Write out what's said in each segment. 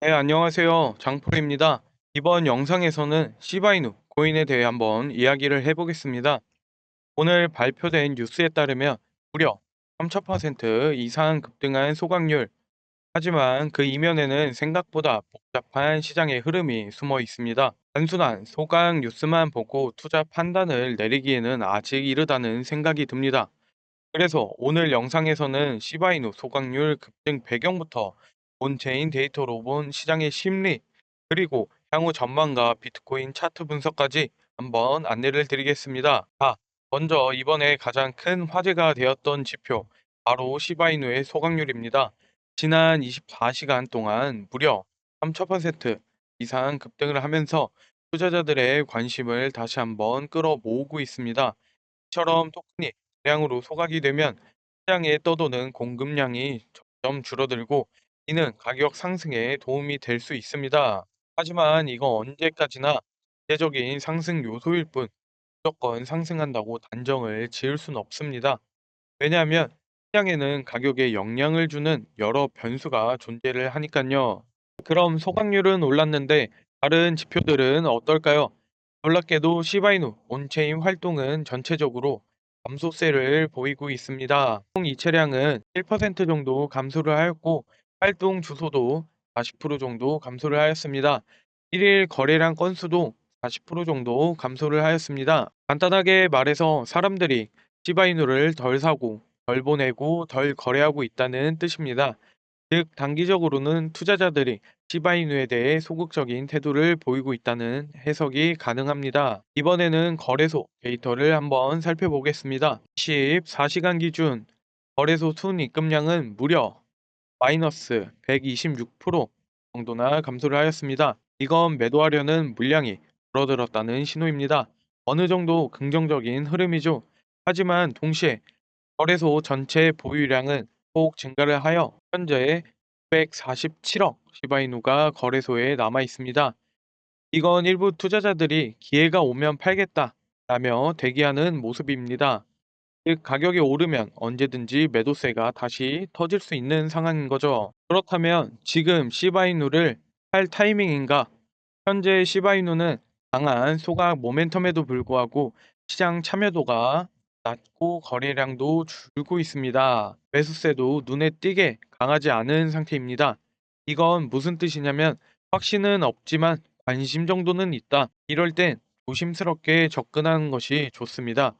네, 안녕하세요. 장프로입니다. 이번 영상에서는 시바이누 코인에 대해 한번 이야기를 해보겠습니다. 오늘 발표된 뉴스에 따르면 무려 3000% 이상 급등한 소각률. 하지만 그 이면에는 생각보다 복잡한 시장의 흐름이 숨어 있습니다. 단순한 소각 뉴스만 보고 투자 판단을 내리기에는 아직 이르다는 생각이 듭니다. 그래서 오늘 영상에서는 시바이누 소각률 급등 배경부터 온체인 데이터 로 본 시장의 심리, 그리고 향후 전망과 비트코인 차트 분석까지 한번 안내를 드리겠습니다. 자, 먼저 이번에 가장 큰 화제가 되었던 지표, 바로 시바이누의 소각률입니다. 지난 24시간 동안 무려 3,000% 이상 급등을 하면서 투자자들의 관심을 다시 한번 끌어모으고 있습니다. 이처럼 토큰이 대량으로 소각이 되면 시장에 떠도는 공급량이 점점 줄어들고 이는 가격 상승에 도움이 될 수 있습니다. 하지만 이거 언제까지나 대적인 상승 요소일 뿐 무조건 상승한다고 단정을 지을 수는 없습니다. 왜냐하면 시장에는 가격에 영향을 주는 여러 변수가 존재를 하니까요. 그럼 소각률은 올랐는데 다른 지표들은 어떨까요? 놀랍게도 시바이누 온체인 활동은 전체적으로 감소세를 보이고 있습니다. 총 이체량은 1% 정도 감소를 하였고 활동 주소도 40% 정도 감소를 하였습니다. 1일 거래량 건수도 40% 정도 감소를 하였습니다. 간단하게 말해서 사람들이 시바이누를 덜 사고 덜 보내고 덜 거래하고 있다는 뜻입니다. 즉 단기적으로는 투자자들이 시바이누에 대해 소극적인 태도를 보이고 있다는 해석이 가능합니다. 이번에는 거래소 데이터를 한번 살펴보겠습니다. 24시간 기준 거래소 순 입금량은 무려 마이너스 126% 정도나 감소를 하였습니다. 이건 매도하려는 물량이 줄어들었다는 신호입니다. 어느 정도 긍정적인 흐름이죠. 하지만 동시에 거래소 전체 보유량은 폭 증가를 하여 현재 947억 시바이누가 거래소에 남아 있습니다. 이건 일부 투자자들이 기회가 오면 팔겠다 라며 대기하는 모습입니다. 즉 가격이 오르면 언제든지 매도세가 다시 터질 수 있는 상황인 거죠. 그렇다면 지금 시바이누를 할 타이밍인가? 현재 시바이누는 강한 소각 모멘텀에도 불구하고 시장 참여도가 낮고 거래량도 줄고 있습니다. 매수세도 눈에 띄게 강하지 않은 상태입니다. 이건 무슨 뜻이냐면 확신은 없지만 관심 정도는 있다. 이럴 땐 조심스럽게 접근하는 것이 좋습니다.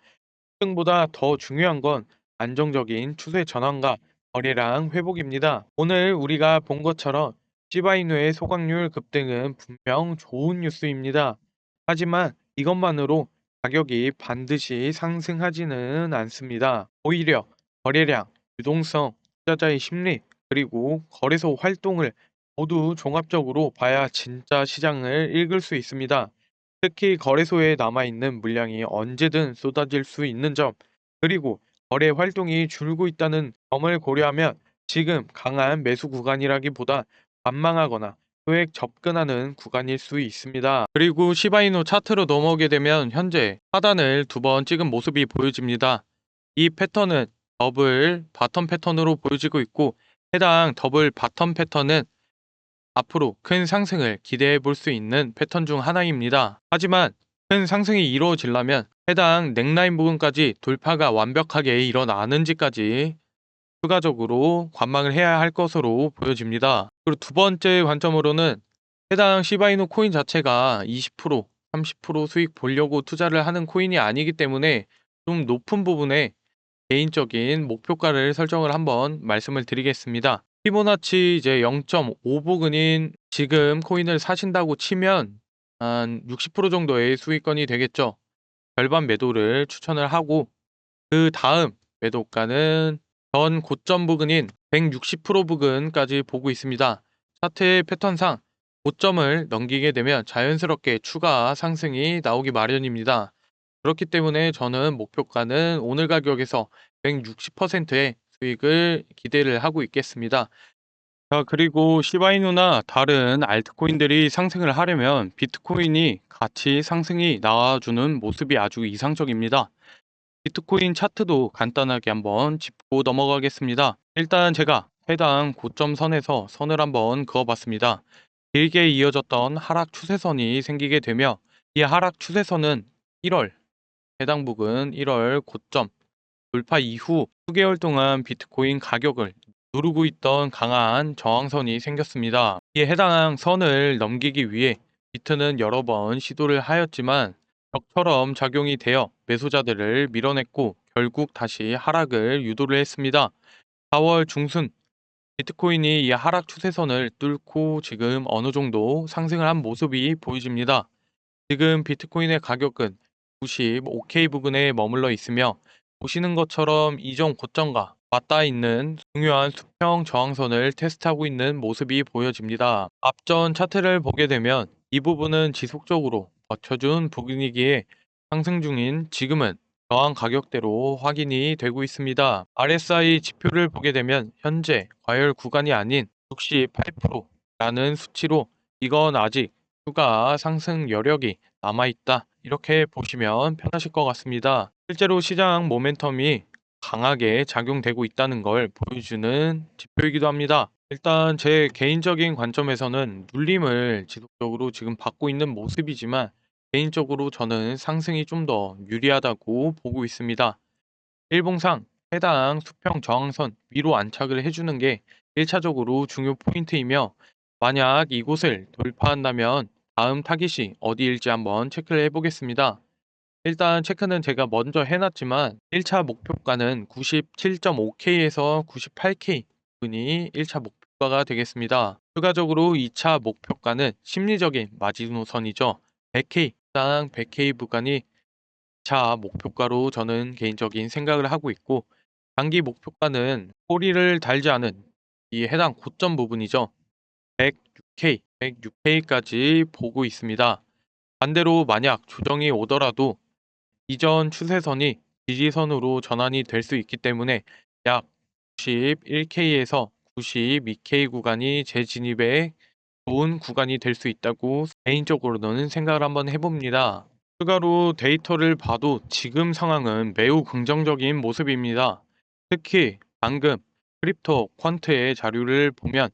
등보다 더 중요한 건 안정적인 추세 전환과 거래량 회복입니다. 오늘 우리가 본 것처럼 시바이누의 소각률 급등은 분명 좋은 뉴스입니다. 하지만 이것만으로 가격이 반드시 상승하지는 않습니다. 오히려 거래량, 유동성, 투자자의 심리, 그리고 거래소 활동을 모두 종합적으로 봐야 진짜 시장을 읽을 수 있습니다. 특히 거래소에 남아있는 물량이 언제든 쏟아질 수 있는 점, 그리고 거래 활동이 줄고 있다는 점을 고려하면 지금 강한 매수 구간이라기보다 관망하거나 소액 접근하는 구간일 수 있습니다. 그리고 시바이누 차트로 넘어오게 되면 현재 하단을 두 번 찍은 모습이 보여집니다. 이 패턴은 더블 바텀 패턴으로 보여지고 있고 해당 더블 바텀 패턴은 앞으로 큰 상승을 기대해 볼 수 있는 패턴 중 하나입니다. 하지만 큰 상승이 이루어지려면 해당 넥라인 부분까지 돌파가 완벽하게 일어나는지까지 추가적으로 관망을 해야 할 것으로 보여집니다. 그리고 두 번째 관점으로는 해당 시바이누 코인 자체가 20%, 30% 수익 보려고 투자를 하는 코인이 아니기 때문에 좀 높은 부분에 개인적인 목표가를 설정을 한번 말씀을 드리겠습니다. 피보나치 이제 0.5부근인 지금 코인을 사신다고 치면 한 60% 정도의 수익권이 되겠죠. 절반 매도를 추천을 하고 그 다음 매도가는 전 고점 부근인 160% 부근까지 보고 있습니다. 차트의 패턴상 고점을 넘기게 되면 자연스럽게 추가 상승이 나오기 마련입니다. 그렇기 때문에 저는 목표가는 오늘 가격에서 160%의 수익을 기대를 하고 있겠습니다. 자, 그리고 시바이누나 다른 알트코인들이 상승을 하려면 비트코인이 같이 상승이 나와주는 모습이 아주 이상적입니다. 비트코인 차트도 간단하게 한번 짚고 넘어가겠습니다. 일단 제가 해당 고점 선에서 선을 한번 그어봤습니다. 길게 이어졌던 하락 추세선이 생기게 되며 이 하락 추세선은 1월 해당 부근 1월 고점 돌파 이후 수개월 동안 비트코인 가격을 누르고 있던 강한 저항선이 생겼습니다. 이에 해당 선을 넘기기 위해 비트는 여러 번 시도를 하였지만 벽처럼 작용이 되어 매수자들을 밀어냈고 결국 다시 하락을 유도를 했습니다. 4월 중순 비트코인이 이 하락 추세선을 뚫고 지금 어느 정도 상승을 한 모습이 보여집니다. 지금 비트코인의 가격은 95K 부근에 머물러 있으며 보시는 것처럼 이전 고점과 맞닿아 있는 중요한 수평 저항선을 테스트하고 있는 모습이 보여집니다. 앞전 차트를 보게 되면 이 부분은 지속적으로 버텨준 부분이기에 상승 중인 지금은 저항 가격대로 확인이 되고 있습니다. RSI 지표를 보게 되면 현재 과열 구간이 아닌 68%라는 수치로 이건 아직 추가 상승 여력이 남아있다. 이렇게 보시면 편하실 것 같습니다. 실제로 시장 모멘텀이 강하게 작용되고 있다는 걸 보여주는 지표이기도 합니다. 일단 제 개인적인 관점에서는 눌림을 지속적으로 지금 받고 있는 모습이지만 개인적으로 저는 상승이 좀 더 유리하다고 보고 있습니다. 일봉상 해당 수평 저항선 위로 안착을 해주는 게 1차적으로 중요 포인트이며 만약 이곳을 돌파한다면 다음 타깃이 어디일지 한번 체크를 해보겠습니다. 일단 체크는 제가 먼저 해놨지만 1차 목표가는 97.5K에서 98K 분이 1차 목표가가 되겠습니다. 추가적으로 2차 목표가는 심리적인 마지노선이죠. 100K, 당 100K 구간이 2차 목표가로 저는 개인적인 생각을 하고 있고 단기 목표가는 꼬리를 달지 않은 이 해당 고점 부분이죠. 106K, 106K까지 보고 있습니다. 반대로 만약 조정이 오더라도 이전 추세선이 지지선으로 전환이 될 수 있기 때문에 약 91K에서 92K 구간이 재진입에 좋은 구간이 될 수 있다고 개인적으로는 생각을 한번 해봅니다. 추가로 데이터를 봐도 지금 상황은 매우 긍정적인 모습입니다. 특히 방금 크립토 퀀트의 자료를 보면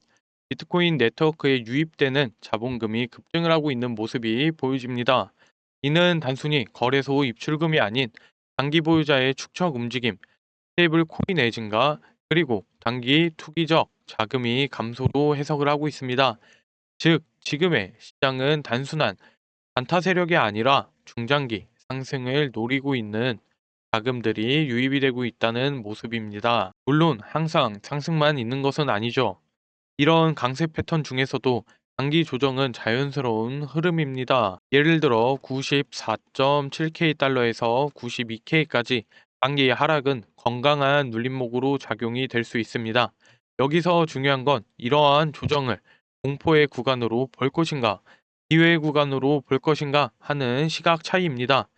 비트코인 네트워크에 유입되는 자본금이 급증을 하고 있는 모습이 보여집니다. 이는 단순히 거래소 입출금이 아닌 단기 보유자의 축적 움직임, 스테이블 코인의 증가, 그리고 단기 투기적 자금이 감소로 해석을 하고 있습니다. 즉, 지금의 시장은 단순한 단타 세력이 아니라 중장기 상승을 노리고 있는 자금들이 유입이 되고 있다는 모습입니다. 물론 항상 상승만 있는 것은 아니죠. 이런 강세 패턴 중에서도 단기 조정은 자연스러운 흐름입니다. 예를 들어 94.7K 달러에서 92K까지 단기 하락은 건강한 눌림목으로 작용이 될 수 있습니다. 여기서 중요한 건 이러한 조정을 공포의 구간으로 볼 것인가, 기회의 구간으로 볼 것인가 하는 시각 차이입니다.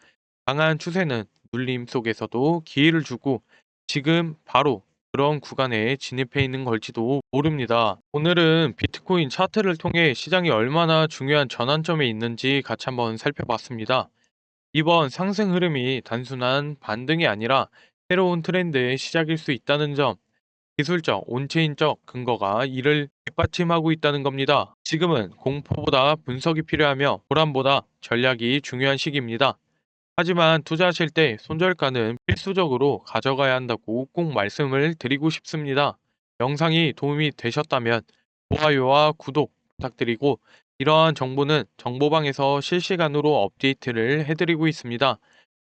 강한 추세는 눌림 속에서도 기회를 주고 지금 바로 그런 구간에 진입해 있는 걸지도 모릅니다. 오늘은 비트코인 차트를 통해 시장이 얼마나 중요한 전환점에 있는지 같이 한번 살펴봤습니다. 이번 상승 흐름이 단순한 반등이 아니라 새로운 트렌드의 시작일 수 있다는 점, 기술적, 온체인적 근거가 이를 뒷받침하고 있다는 겁니다. 지금은 공포보다 분석이 필요하며 보람보다 전략이 중요한 시기입니다. 하지만 투자하실 때 손절가는 필수적으로 가져가야 한다고 꼭 말씀을 드리고 싶습니다. 영상이 도움이 되셨다면 좋아요와 구독 부탁드리고 이러한 정보는 정보방에서 실시간으로 업데이트를 해드리고 있습니다.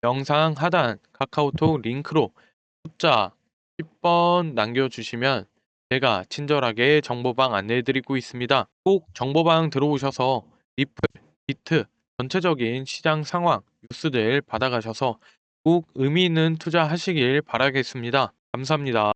영상 하단 카카오톡 링크로 숫자 10번 남겨주시면 제가 친절하게 정보방 안내해드리고 있습니다. 꼭 정보방 들어오셔서 리플, 비트, 전체적인 시장 상황, 뉴스들 받아가셔서 꼭 의미 있는 투자하시길 바라겠습니다. 감사합니다.